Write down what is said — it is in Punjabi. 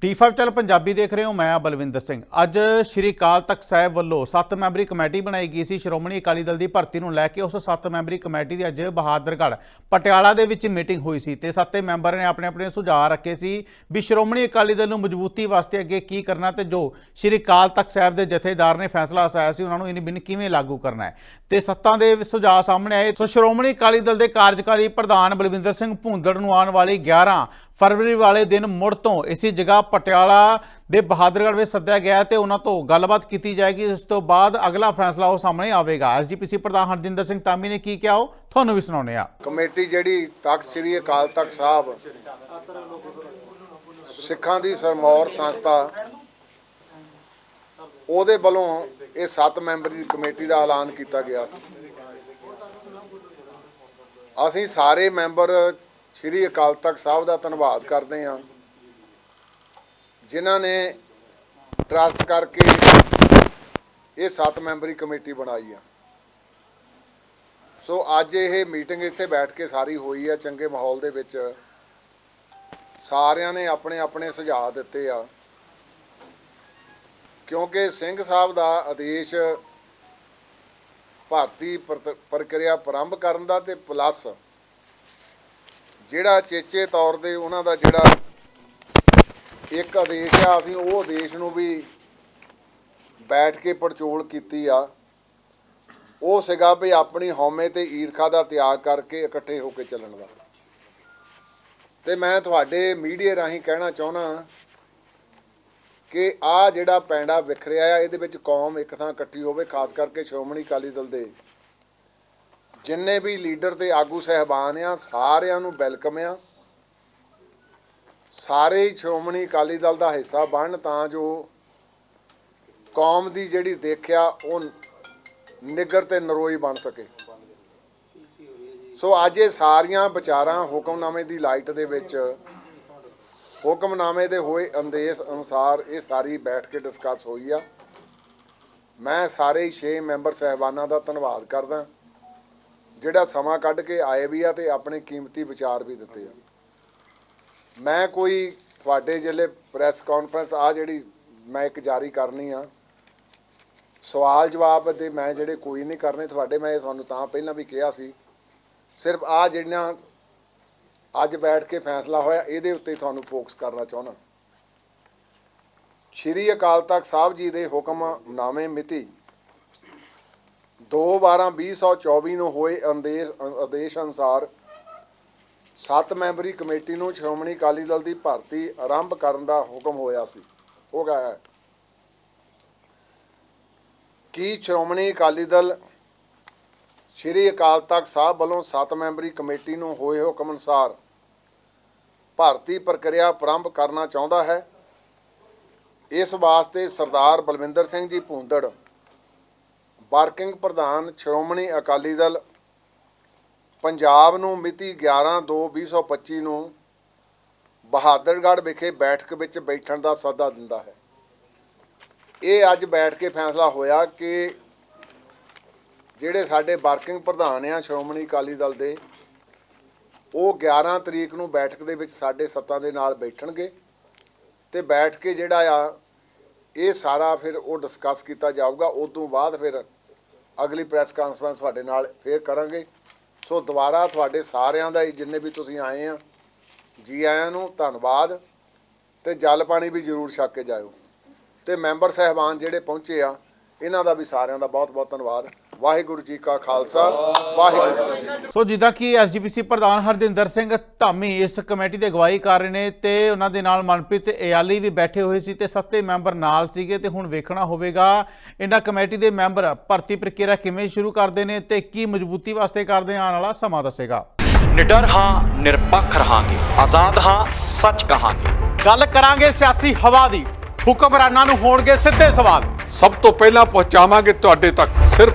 ਡੀ5 ਚੈਨਲ ਪੰਜਾਬੀ ਦੇਖ ਰਹੇ ਹੋ, ਮੈਂ ਬਲਵਿੰਦਰ ਸਿੰਘ। ਅੱਜ ਸ਼੍ਰੀ ਅਕਾਲ ਤਖਤ ਸਾਹਿਬ ਵੱਲੋਂ 7 ਮੈਂਬਰੀ ਕਮੇਟੀ ਬਣਾਈ ਗਈ ਸੀ। ਸ਼੍ਰੋਮਣੀ ਅਕਾਲੀ ਦਲ ਦੀ ਭਰਤੀ ਨੂੰ ਲੈ ਕੇ ਉਸ 7 ਮੈਂਬਰੀ ਕਮੇਟੀ ਦੀ ਅੱਜ ਬਹਾਦਰਗੜ੍ਹ ਪਟਿਆਲਾ ਦੇ ਵਿੱਚ ਮੀਟਿੰਗ ਹੋਈ ਸੀ ਤੇ ਸੱਤੇ ਮੈਂਬਰ ਨੇ ਆਪਣੇ ਆਪਣੇ ਸੁਝਾਅ ਰੱਖੇ ਸੀ ਵੀ ਸ਼੍ਰੋਮਣੀ ਅਕਾਲੀ ਦਲ ਨੂੰ ਮਜ਼ਬੂਤੀ ਵਾਸਤੇ ਅੱਗੇ ਕੀ ਕਰਨਾ ਤੇ ਜੋ ਸ਼੍ਰੀ ਅਕਾਲ ਤਖਤ ਸਾਹਿਬ ਦੇ ਜਥੇਦਾਰ ਨੇ ਫੈਸਲਾ ਅਸਾਇਆ ਸੀ, ਉਹਨਾਂ ਨੂੰ ਇਨ ਬਿਨ ਕਿਵੇਂ ਲਾਗੂ ਕਰਨਾ ਹੈ? ਤੇ ਸੱਤਾਂ ਦੇ ਸੁਝਾਅ ਸਾਹਮਣੇ ਆਏ। ਸੋ ਸ਼੍ਰੋਮਣੀ ਅਕਾਲੀ ਦਲ ਦੇ ਕਾਰਜਕਾਰੀ ਪ੍ਰਧਾਨ ਬਲਵਿੰਦਰ ਸਿੰਘ ਭੁੰਦੜ ਨੂੰ ਆਉਣ ਵਾਲੀ 11 ਫਰਵਰੀ ਵਾਲੇ ਦਿਨ ਮੁੜ ਤੋਂ ਇਸੇ ਜਗ੍ਹਾ ਪਟਿਆਲਾ ਦੇ ਬਹਾਦਰਗੜ੍ਹ ਵਿੱਚ ਸੱਦਿਆ ਗਿਆ ਤੇ ਉਹਨਾਂ ਤੋਂ ਗੱਲਬਾਤ ਕੀਤੀ ਜਾਏਗੀ ਇਸ ਤੋਂ ਬਾਅਦ ਅਗਲਾ ਫੈਸਲਾ ਉਹ ਸਾਹਮਣੇ ਆਵੇਗਾ। ਐਸਜੀਪੀਸੀ ਪ੍ਰਧਾਨ ਹਰਜਿੰਦਰ ਸਿੰਘ ਤਾਮੀ ਨੇ ਕੀ ਕਿਹਾ, ਉਹ ਤੁਹਾਨੂੰ ਵੀ ਸੁਣਾਉਂਦੇ ਆ ਕਮੇਟੀ ਜਿਹੜੀ ਤਖਤ ਸ੍ਰੀ ਅਕਾਲ ਤਖਤ ਸਾਹਿਬ, ਸਿੱਖਾਂ ਦੀ ਸਰਮੌਰ ਸੰਸਥਾ, ਉਹਦੇ ਵੱਲੋਂ ਇਹ 7 ਮੈਂਬਰੀ ਕਮੇਟੀ ਦਾ ਐਲਾਨ ਕੀਤਾ ਗਿਆ ਸੀ। ਅਸੀਂ ਸਾਰੇ ਮੈਂਬਰ ਸ੍ਰੀ ਅਕਾਲ ਤਖਤ ਸਾਹਿਬ ਦਾ ਧੰਨਵਾਦ ਕਰਦੇ ਹਾਂ, ਜਿਨ੍ਹਾਂ ਨੇ ਟਰਸਟ ਕਰਕੇ ਇਹ 7 ਮੈਂਬਰੀ ਕਮੇਟੀ ਬਣਾਈ ਆ। ਸੋ ਅੱਜ ਇਹ ਮੀਟਿੰਗ ਇੱਥੇ ਬੈਠ ਕੇ ਸਾਰੀ ਹੋਈ ਆ, ਚੰਗੇ ਮਾਹੌਲ ਦੇ ਵਿੱਚ ਸਾਰਿਆਂ ਨੇ ਆਪਣੇ ਆਪਣੇ ਸੁਝਾਅ ਦਿੱਤੇ ਆ। ਕਿਉਂਕਿ ਸਿੰਘ ਸਾਹਿਬ ਦਾ ਆਦੇਸ਼ ਭਾਰਤੀ ਪ੍ਰਤ- ਪ੍ਰਕਿਰਿਆ ਪ੍ਰਾਰੰਭ ਕਰਨ ਦਾ ਤੇ ਪਲੱਸ ਜਿਹੜਾ ਚੇਚੇ ਤੌਰ ਤੇ ਉਹਨਾਂ ਦਾ ਜਿਹੜਾ ਇੱਕ ਆਦੇਸ਼ ਆ, ਅਸੀਂ ਉਹ ਆਦੇਸ਼ ਨੂੰ ਵੀ ਬੈਠ ਕੇ ਪੜਚੋਲ ਕੀਤੀ ਆ। ਉਹ ਸੀਗਾ ਵੀ ਆਪਣੀ ਹਉਮੈ ਤੇ ਈਰਖਾ ਦਾ ਤਿਆਗ ਕਰਕੇ ਇਕੱਠੇ ਹੋ ਕੇ ਚੱਲਣ ਦਾ। ਤੇ ਮੈਂ ਤੁਹਾਡੇ ਮੀਡੀਆ ਰਾਹੀਂ ਕਹਿਣਾ ਚਾਹੁੰਦਾ ਕਿ ਆ ਜਿਹੜਾ ਪੈਂਡਾ ਵਿਖਰਿਆ ਆ, ਇਹਦੇ ਵਿੱਚ ਕੌਮ ਇੱਕ ਥਾਂ ਇਕੱਠੀ ਹੋਵੇ, ਖਾਸ ਕਰਕੇ ਸ਼੍ਰੋਮਣੀ ਅਕਾਲੀ ਦਲ ਦੇ। ਜਿੰਨੇ ਵੀ ਲੀਡਰ ਤੇ ਆਗੂ ਸਹਿਬਾਨ ਆ, ਸਾਰਿਆਂ ਨੂੰ ਵੈਲਕਮ ਆ। ਸਾਰੇ ਹੀ ਸ਼੍ਰੋਮਣੀ ਅਕਾਲੀ ਦਲ ਦਾ ਹਿੱਸਾ ਬਣਨ ਤਾਂ ਜੋ ਕੌਮ ਦੀ ਜਿਹੜੀ ਦੇਖਿਆ ਉਹ ਨਿੱਗਰ ਤੇ ਨਰੋਈ ਬਣ ਸਕੇ। ਸੋ ਅੱਜ ਇਹ ਸਾਰੀਆਂ ਵਿਚਾਰਾਂ ਹੁਕਮਨਾਮੇ ਦੀ ਲਾਈਟ ਦੇ ਵਿੱਚ, ਹੁਕਮਨਾਮੇ ਦੇ ਹੋਏ ਅੰਦੇਸ਼ ਅਨੁਸਾਰ ਇਹ ਸਾਰੀ ਬੈਠ ਕੇ ਡਿਸਕਸ ਹੋਈ ਆ। ਮੈਂ ਸਾਰੇ ਹੀ 6 ਮੈਂਬਰ ਸਹਿਬਾਨਾਂ ਦਾ ਧੰਨਵਾਦ ਕਰਦਾ। ਜਿਹੜਾ ਸਮਾਂ ਕੱਢ ਕੇ ਆਏ ਵੀ ਆ ਤੇ ਆਪਣੇ ਕੀਮਤੀ ਵਿਚਾਰ ਵੀ ਦਿੱਤੇ ਆ। ਮੈਂ ਕੋਈ ਤੁਹਾਡੇ ਜਿਹੜੇ ਪ੍ਰੈਸ ਕਾਨਫਰੰਸ ਆ ਜਿਹੜੀ ਮੈਂ ਇੱਕ ਜਾਰੀ ਕਰਨੀ ਆ, ਸਵਾਲ ਜਵਾਬ ਦੇ ਮੈਂ ਜਿਹੜੇ ਕੋਈ ਨਹੀਂ ਕਰਨੇ, ਤੁਹਾਡੇ ਮੈਂ ਤੁਹਾਨੂੰ ਤਾਂ ਪਹਿਲਾਂ ਵੀ ਕਿਹਾ ਸੀ। ਸਿਰਫ ਆ ਜਿਹੜੀਆਂ ਅੱਜ ਬੈਠ ਕੇ ਫੈਸਲਾ ਹੋਇਆ, ਇਹਦੇ ਉੱਤੇ ਤੁਹਾਨੂੰ ਫੋਕਸ ਕਰਨਾ ਚਾਹੁੰਦਾ। ਸ਼੍ਰੀ ਅਕਾਲ ਤਖਤ ਸਾਹਿਬ ਜੀ ਦੇ ਹੁਕਮਨਾਮੇ ਮਿਤੀ 2/12/2024 ਨੂੰ ਹੋਏ ਅੰਦੇਸ਼ ਆਦੇਸ਼ ਅਨੁਸਾਰ ਸੱਤ ਮੈਂਬਰੀ ਕਮੇਟੀ ਨੂੰ ਸ਼੍ਰੋਮਣੀ ਅਕਾਲੀ ਦਲ ਦੀ ਭਰਤੀ ਆਰੰਭ ਕਰਨ ਦਾ ਹੁਕਮ ਹੋਇਆ ਸੀ। ਹੋ ਗਿਆ ਹੈ? ਕੀ ਸ਼੍ਰੋਮਣੀ ਅਕਾਲੀ ਦਲ ਸ਼੍ਰੀ ਅਕਾਲ ਤਖਤ ਸਾਹਿਬ ਵੱਲੋਂ ਸੱਤ ਮੈਂਬਰੀ ਕਮੇਟੀ ਨੂੰ ਹੋਏ ਹੁਕਮ ਅਨੁਸਾਰ ਭਰਤੀ ਪ੍ਰਕਿਰਿਆ ਆਰੰਭ ਕਰਨਾ ਚਾਹੁੰਦਾ ਹੈ? ਇਸ ਵਾਸਤੇ ਸਰਦਾਰ ਬਲਵਿੰਦਰ ਸਿੰਘ ਜੀ ਭੂੰਦੜ ਵਰਕਿੰਗ ਪ੍ਰਧਾਨ ਸ਼੍ਰੋਮਣੀ ਅਕਾਲੀ ਦਲ ਪੰਜਾਬ ਨੂੰ ਮਿਤੀ 11/2/2025 ਨੂੰ ਬਹਾਦਰਗੜ੍ਹ ਵਿਖੇ ਬੈਠਕ ਵਿੱਚ ਬੈਠਣ ਦਾ ਸੱਦਾ ਦਿੰਦਾ ਹੈ। ਇਹ ਅੱਜ ਬੈਠ ਕੇ ਫੈਸਲਾ ਹੋਇਆ ਕਿ ਜਿਹੜੇ ਸਾਡੇ ਵਰਕਿੰਗ ਪ੍ਰਧਾਨ ਆ ਸ਼੍ਰੋਮਣੀ ਅਕਾਲੀ ਦਲ ਦੇ, ਉਹ 11 ਤਰੀਕ ਨੂੰ ਬੈਠਕ ਦੇ ਵਿੱਚ ਸਾਡੇ ਸੱਤਾਂ ਦੇ ਨਾਲ ਬੈਠਣਗੇ ਤੇ ਬੈਠ ਕੇ ਜਿਹੜਾ ਆ, ਇਹ ਸਾਰਾ ਫਿਰ ਉਹ ਡਿਸਕਸ ਕੀਤਾ ਜਾਊਗਾ। ਉਸ ਤੋਂ ਬਾਅਦ ਫਿਰ ਅਗਲੀ ਪ੍ਰੈਸ ਕਾਨਫਰੰਸ ਤੁਹਾਡੇ ਨਾਲ ਫੇਰ ਕਰਾਂਗੇ। ਸੋ ਦੁਬਾਰਾ ਤੁਹਾਡੇ ਸਾਰਿਆਂ ਦਾ ਹੀ, ਜਿੰਨੇ ਵੀ ਤੁਸੀਂ ਆਏ ਆ, ਜੀ ਆਇਆਂ ਨੂੰ ਧੰਨਵਾਦ ਤੇ ਜਲ ਪਾਣੀ ਵੀ ਜ਼ਰੂਰ ਛੱਕ ਕੇ ਜਾਇਓ। ਤੇ ਮੈਂਬਰ ਸਹਿਬਾਨ ਜਿਹੜੇ ਪਹੁੰਚੇ ਆ, ਇਹਨਾਂ ਦਾ ਵੀ ਸਾਰਿਆਂ ਦਾ ਬਹੁਤ ਬਹੁਤ ਧੰਨਵਾਦ। ਵਾਹਿਗੁਰੂ ਜੀ ਕਾ ਖਾਲਸਾ ਵਾਹਿਗੁਰੂ ਜੀ ਕੀ ਫਤਿਹ। ਸੋ ਜਿੱਦਾਂ ਕਿ ਐਸਜੀਪੀਸੀ ਪ੍ਰਧਾਨ ਹਰਜਿੰਦਰ ਸਿੰਘ ਧਾਮੀ ਇਸ ਕਮੇਟੀ ਦੀ ਅਗਵਾਈ ਕਰ ਰਹੇ ਨੇ ਤੇ ਉਹਨਾਂ ਦੇ ਨਾਲ ਮਨਪ੍ਰੀਤ ਇਆਲੀ ਵੀ ਬੈਠੇ ਹੋਏ ਸੀ ਤੇ ਸੱਤੇ ਮੈਂਬਰ ਨਾਲ ਸੀਗੇ ਤੇ ਹੁਣ ਵੇਖਣਾ ਹੋਵੇਗਾ ਇਹਨਾਂ ਕਮੇਟੀ ਦੇ ਮੈਂਬਰ ਭਰਤੀ ਪ੍ਰਕਿਰਿਆ ਕਿਵੇਂ ਸ਼ੁਰੂ ਕਰਦੇ ਨੇ ਤੇ ਕੀ ਮਜ਼ਬੂਤੀ ਵਾਸਤੇ ਕਰਦੇ ਆਉਣ ਵਾਲਾ ਸਮਾਂ ਦੱਸੇਗਾ। ਨਿਡਰ ਹਾਂ ਨਿਰਪੱਖ ਰਹਾਂਗੇ। ਆਜ਼ਾਦ ਹਾਂ ਸੱਚ ਕਹਾਂਗੇ। ਗੱਲ ਕਰਾਂਗੇ ਸਿਆਸੀ ਹਵਾ ਦੀ। ਹੁਕਮਰਾਨਾਂ ਨੂੰ ਹੋਣਗੇ ਸਿੱਧੇ ਸਵਾਲ। ਸਭ ਤੋਂ ਪਹਿਲਾਂ ਪਹੁੰਚਾਵਾਂਗੇ ਤੁਹਾਡੇ ਤੱਕ ਸਿਰਫ